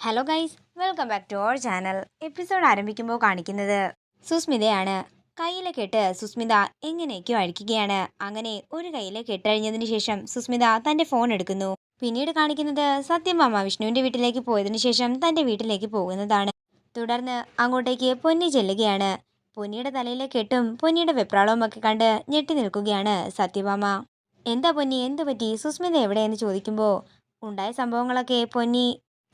Hello guys welcome back to our channel episode ആരംഭിക്കുമ്പോൾ കാണിക്കുന്നത് സുസ്മിതയാണ്. കയ്യിലെ കെട്ട് സുസ്മിത എങ്ങനെയൊക്കെയോ അഴിക്കുകയാണ്. അങ്ങനെ ഒരു കയ്യിലെ കെട്ടഴിഞ്ഞതിന് ശേഷം സുസ്മിത തന്റെ ഫോൺ എടുക്കുന്നു. പിന്നീട് കാണിക്കുന്നത് സത്യമാമ വിഷ്ണുവിന്റെ വീട്ടിലേക്ക് പോയതിന് ശേഷം തന്റെ വീട്ടിലേക്ക് പോകുന്നതാണ്. തുടർന്ന് അങ്ങോട്ടേക്ക് പൊന്നി ചെല്ലുകയാണ്. പൊന്നിയുടെ തലയിലെ കെട്ടും പൊന്നിയുടെ വെപ്രാളവും ഒക്കെ കണ്ട് ഞെട്ടി നിൽക്കുകയാണ് സത്യഭാമ എന്താ പൊന്നി? എന്ത് പറ്റി സുസ്മിത എവിടെയെന്ന് ചോദിക്കുമ്പോൾ ഉണ്ടായ സംഭവങ്ങളൊക്കെ പൊന്നി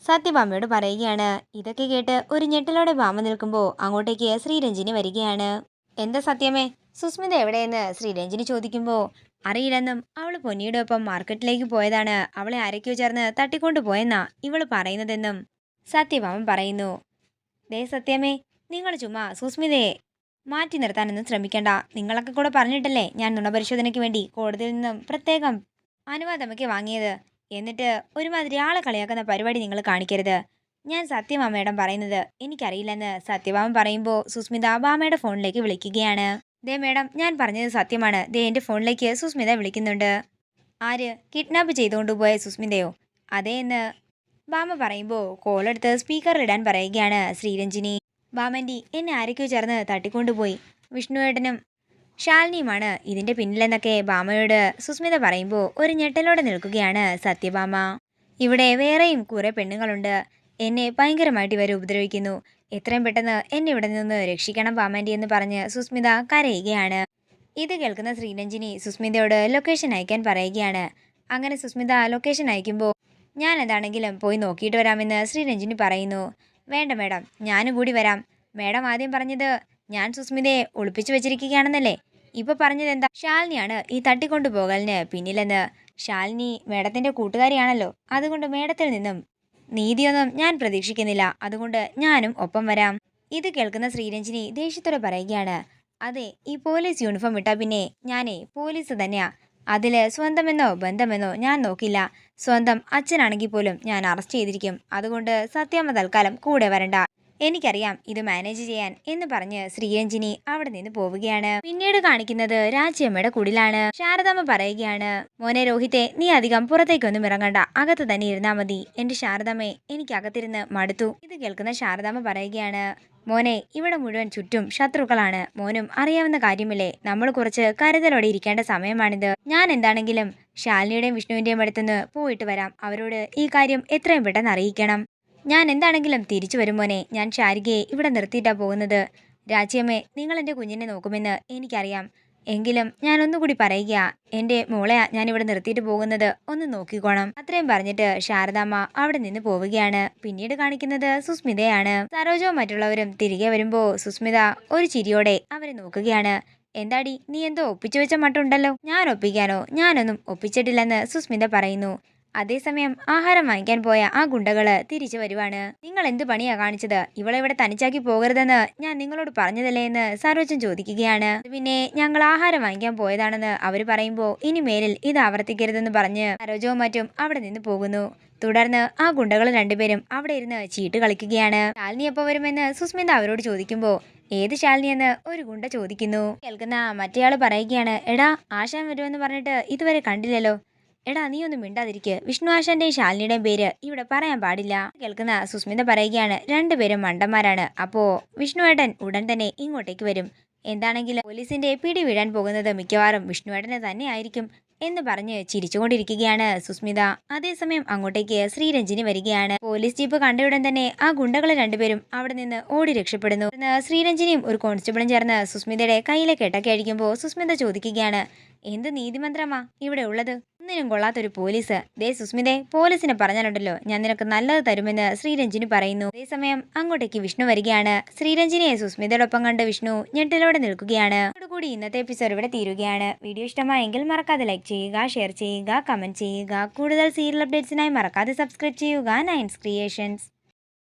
സത്യഭാമയോട് പറയുകയാണ്. ഇതൊക്കെ കേട്ട് ഒരു ഞെട്ടലോടെ ഭാമ നിൽക്കുമ്പോൾ അങ്ങോട്ടേക്ക് ശ്രീരഞ്ജിനി വരികയാണ്. എന്താ സത്യമേ? സുസ്മിത എവിടെയെന്ന്? ശ്രീരഞ്ജിനി ചോദിക്കുമ്പോൾ അറിയില്ലെന്നും അവൾ പൊന്നിയുടെ ഒപ്പം മാർക്കറ്റിലേക്ക് പോയതാണ്. അവളെ ആരൊക്കെയോ ചേർന്ന് തട്ടിക്കൊണ്ടു പോയെന്നാ ഇവൾ പറയുന്നതെന്നും സത്യഭാമൻ പറയുന്നു. ദേ സത്യമേ നിങ്ങൾ ചുമ്മാ സുസ്മിതയെ മാറ്റി നിർത്താനൊന്നും ശ്രമിക്കണ്ട. നിങ്ങളൊക്കെ കൂടെ പറഞ്ഞിട്ടല്ലേ ഞാൻ നുണപരിശോധനയ്ക്ക് വേണ്ടി കോടതിയിൽ നിന്നും പ്രത്യേകം അനുവാദമൊക്കെ വാങ്ങിയത്. എന്നിട്ട് ഒരുമാതിരി ആളെ കളിയാക്കുന്ന പരിപാടി നിങ്ങൾ കാണിക്കരുത്. ഞാൻ സത്യമാമേടം പറയുന്നത് എനിക്കറിയില്ലെന്ന് സത്യഭാമ പറയുമ്പോൾ സുസ്മിത ബാമയുടെ ഫോണിലേക്ക് വിളിക്കുകയാണ്. ദേ മേഡം ഞാൻ പറഞ്ഞത് സത്യമാണ്. ദേ എന്റെ ഫോണിലേക്ക് സുസ്മിത വിളിക്കുന്നുണ്ട്. ആര്? കിഡ്നാപ്പ് ചെയ്തുകൊണ്ടുപോയ സുസ്മിതയോ? അതേ എന്ന് ബാമ പറയുമ്പോൾ കോളെടുത്ത് സ്പീക്കറിലിടാൻ പറയുകയാണ് ശ്രീരഞ്ജിനി. ബാമന്റെ എന്നെ ആരൊക്കെയോ ചേർന്ന് തട്ടിക്കൊണ്ടുപോയി. വിഷ്ണുവേട്ടനും ശാലിനിയുമാണ് ഇതിന്റെ പിന്നിലെന്നൊക്കെ ബാമയോട് സുസ്മിത പറയുമ്പോൾ ഒരു ഞെട്ടലോടെ നിൽക്കുകയാണ് സത്യഭാമ. ഇവിടെ വേറെയും കുറെ പെണ്ണുങ്ങളുണ്ട്. എന്നെ ഭയങ്കരമായിട്ട് ഇവർ ഉപദ്രവിക്കുന്നു. എത്രയും പെട്ടെന്ന് എന്നെ ഇവിടെ നിന്ന് രക്ഷിക്കണം ബാമാന്റി എന്ന് പറഞ്ഞ് സുസ്മിത കരയുകയാണ്. ഇത് കേൾക്കുന്ന ശ്രീരഞ്ജിനി സുസ്മിതയോട് ലൊക്കേഷൻ അയക്കാൻ പറയുകയാണ്. അങ്ങനെ സുസ്മിത ലൊക്കേഷൻ അയക്കുമ്പോൾ ഞാൻ എന്താണെങ്കിലും പോയി നോക്കിയിട്ട് വരാമെന്ന് ശ്രീരഞ്ജിനി പറയുന്നു. വേണ്ട മേഡം. ഞാനും കൂടി വരാം. മേഡം ആദ്യം പറഞ്ഞത് ഞാൻ സുസ്മിതയെ ഒളിപ്പിച്ചു വെച്ചിരിക്കുകയാണെന്നല്ലേ? ഇപ്പൊ പറഞ്ഞത് എന്താ? ശാലിനിയാണ് ഈ തട്ടിക്കൊണ്ടുപോകലിന് പിന്നിലെന്ന്. ശാലിനി മേഡത്തിന്റെ കൂട്ടുകാരിയാണല്ലോ. അതുകൊണ്ട് മേഡത്തിൽ നിന്നും നീതിയൊന്നും ഞാൻ പ്രതീക്ഷിക്കുന്നില്ല. അതുകൊണ്ട് ഞാനും ഒപ്പം വരാം. ഇത് കേൾക്കുന്ന ശ്രീരഞ്ജിനി ദേഷ്യത്തോടെ പറയുകയാണ്. അതെ ഈ പോലീസ് യൂണിഫോം ഇട്ടാ പിന്നെ ഞാനേ പോലീസ് തന്നെയാ. അതിൽ സ്വന്തമെന്നോ ബന്ധമെന്നോ ഞാൻ നോക്കില്ല. സ്വന്തം അച്ഛനാണെങ്കിൽ പോലും ഞാൻ അറസ്റ്റ് ചെയ്തിരിക്കും. അതുകൊണ്ട് സത്യാമ്മ തൽക്കാലം കൂടെ വരണ്ട. എനിക്കറിയാം ഇത് മാനേജ് ചെയ്യാൻ എന്ന് പറഞ്ഞ് ശ്രീരഞ്ജിനി അവിടെ നിന്ന് പോവുകയാണ്. പിന്നീട് കാണിക്കുന്നത് രാജ്യമ്മയുടെ കുടിലാണ്. ശാരദാമ്മ പറയുകയാണ് മോനെ രോഹിത്തെ നീ അധികം പുറത്തേക്കൊന്നും ഇറങ്ങണ്ട. അകത്ത് തന്നെ ഇരുന്നാ മതി. എന്റെ ശാരദാമ്മേ എനിക്ക് അകത്തിരുന്ന് മടുത്തു. ഇത് കേൾക്കുന്ന ശാരദാമ്മ പറയുകയാണ് മോനെ ഇവിടെ മുഴുവൻ ചുറ്റും ശത്രുക്കളാണ്. മോനും അറിയാവുന്ന കാര്യമില്ലേ? നമ്മൾ കുറച്ച് കരുതലോടെ ഇരിക്കേണ്ട സമയമാണിത്. ഞാൻ എന്താണെങ്കിലും ശാലിനിയുടെയും വിഷ്ണുവിന്റെയും അടുത്തുനിന്ന് പോയിട്ട് വരാം. അവരോട് ഈ കാര്യം എത്രയും പെട്ടെന്ന് അറിയിക്കണം. ഞാൻ എന്താണെങ്കിലും തിരിച്ചു വരും മോനെ. ഞാൻ ശാരികയെ ഇവിടെ നിർത്തിയിട്ടാ പോകുന്നത്. രാജ്യമ്മേ നിങ്ങൾ എന്റെ കുഞ്ഞിനെ നോക്കുമെന്ന് എനിക്കറിയാം. എങ്കിലും ഞാൻ ഒന്നുകൂടി പറയുക എന്റെ മോളെ ഞാൻ ഇവിടെ നിർത്തിയിട്ട് പോകുന്നത്. ഒന്ന് നോക്കിക്കോണം. അത്രയും പറഞ്ഞിട്ട് ശാരദാമ്മ അവിടെ നിന്ന് പോവുകയാണ്. പിന്നീട് കാണിക്കുന്നത് സുസ്മിതയാണ്. സരോജോ മറ്റുള്ളവരും തിരികെ വരുമ്പോൾ സുസ്മിത ഒരു ചിരിയോടെ അവരെ നോക്കുകയാണ്. എന്താടി നീ എന്തോ ഒപ്പിച്ചു വെച്ച മട്ടുണ്ടല്ലോ. ഞാൻ ഒപ്പിക്കാനോ? ഞാനൊന്നും ഒപ്പിച്ചിട്ടില്ലെന്ന് സുസ്മിത പറയുന്നു. അതേസമയം ആഹാരം വാങ്ങിക്കാൻ പോയ ആ ഗുണ്ടകൾ തിരിച്ചു വരുവാണ്. നിങ്ങൾ എന്ത് പണിയാ കാണിച്ചത്? ഇവളെ ഇവിടെ തനിച്ചാക്കി പോകരുതെന്ന് ഞാൻ നിങ്ങളോട് പറഞ്ഞതല്ലേ എന്ന് സരോജൻ ചോദിക്കുകയാണ്. പിന്നെ ഞങ്ങൾ ആഹാരം വാങ്ങിക്കാൻ പോയതാണെന്ന് അവർ പറയുമ്പോ ഇനി മേലിൽ ഇത് ആവർത്തിക്കരുതെന്ന് പറഞ്ഞ് സരോജവും മറ്റും അവിടെ നിന്ന് പോകുന്നു. തുടർന്ന് ആ ഗുണ്ടകൾ രണ്ടുപേരും അവിടെ ഇരുന്ന് ചീട്ട് കളിക്കുകയാണ്. ശാലിനി വരുമെന്ന് സുസ്മിത അവരോട് ചോദിക്കുമ്പോൾ ഏത് ശാലിനി എന്ന് ഒരു ഗുണ്ട ചോദിക്കുന്നു. കേൾക്കുന്ന മറ്റേയാൾ പറയുകയാണ് എടാ ആശാൻ വരുമെന്ന് പറഞ്ഞിട്ട് ഇതുവരെ കണ്ടില്ലല്ലോ. എടാ നീ ഒന്നും മിണ്ടാതിരിക്കുക വിഷ്ണു ആശാന്റെയും ശാലിനിയുടെയും പേര് ഇവിടെ പറയാൻ പാടില്ല. കേൾക്കുന്ന സുസ്മിത പറയുകയാണ് രണ്ടുപേരും മണ്ടന്മാരാണ്. അപ്പോ വിഷ്ണുവേട്ടൻ ഉടൻ തന്നെ ഇങ്ങോട്ടേക്ക് വരും. എന്താണെങ്കിലും പോലീസിന്റെ പിടി വീഴാൻ പോകുന്നത് മിക്കവാറും വിഷ്ണുവേട്ടനെ തന്നെ ആയിരിക്കും എന്ന് പറഞ്ഞ് ചിരിച്ചുകൊണ്ടിരിക്കുകയാണ് സുസ്മിത. അതേസമയം അങ്ങോട്ടേക്ക് ശ്രീരഞ്ജിനി വരികയാണ്. പോലീസ് ജീപ്പ് കണ്ടയുടൻ തന്നെ ആ ഗുണ്ടകളെ രണ്ടുപേരും അവിടെ നിന്ന് ഓടി രക്ഷപ്പെടുന്നു. ശ്രീരഞ്ജിനിയും ഒരു കോൺസ്റ്റബിളും ചേർന്ന് സുസ്മിതയുടെ കയ്യിലെ കെട്ടൊക്കെ അഴിക്കുമ്പോൾ സുസ്മിത ചോദിക്കുകയാണ് എന്ത് നീതിമന്ത്രമാ ഇവിടെ ഉള്ളത്? ഒന്നിനും കൊള്ളാത്തൊരു പോലീസ്. ദേ സുസ്മിതെ പോലീസിനെ പറഞ്ഞാലുണ്ടല്ലോ ഞാൻ നിനക്ക് നല്ലത് തരുമെന്ന് ശ്രീരഞ്ജിനി പറയുന്നു. അതേസമയം അങ്ങോട്ടേക്ക് വിഷ്ണു വരികയാണ്. ശ്രീരഞ്ജിനിയെ സുസ്മിതയോടൊപ്പം കണ്ട് വിഷ്ണു ഞെട്ടലോടെ നിൽക്കുകയാണ്. അതോടുകൂടി ഇന്നത്തെ എപ്പിസോഡ് ഇവിടെ തീരുകയാണ്. വീഡിയോ ഇഷ്ടമായെങ്കിൽ മറക്കാതെ ലൈക്ക് ചെയ്യുക ഷെയർ ചെയ്യുക കമന്റ് ചെയ്യുക. കൂടുതൽ സീരിയൽ അപ്ഡേറ്റ്സിനായി മറക്കാതെ സബ്സ്ക്രൈബ് ചെയ്യുക. നയൻസ് ക്രിയേഷൻസ്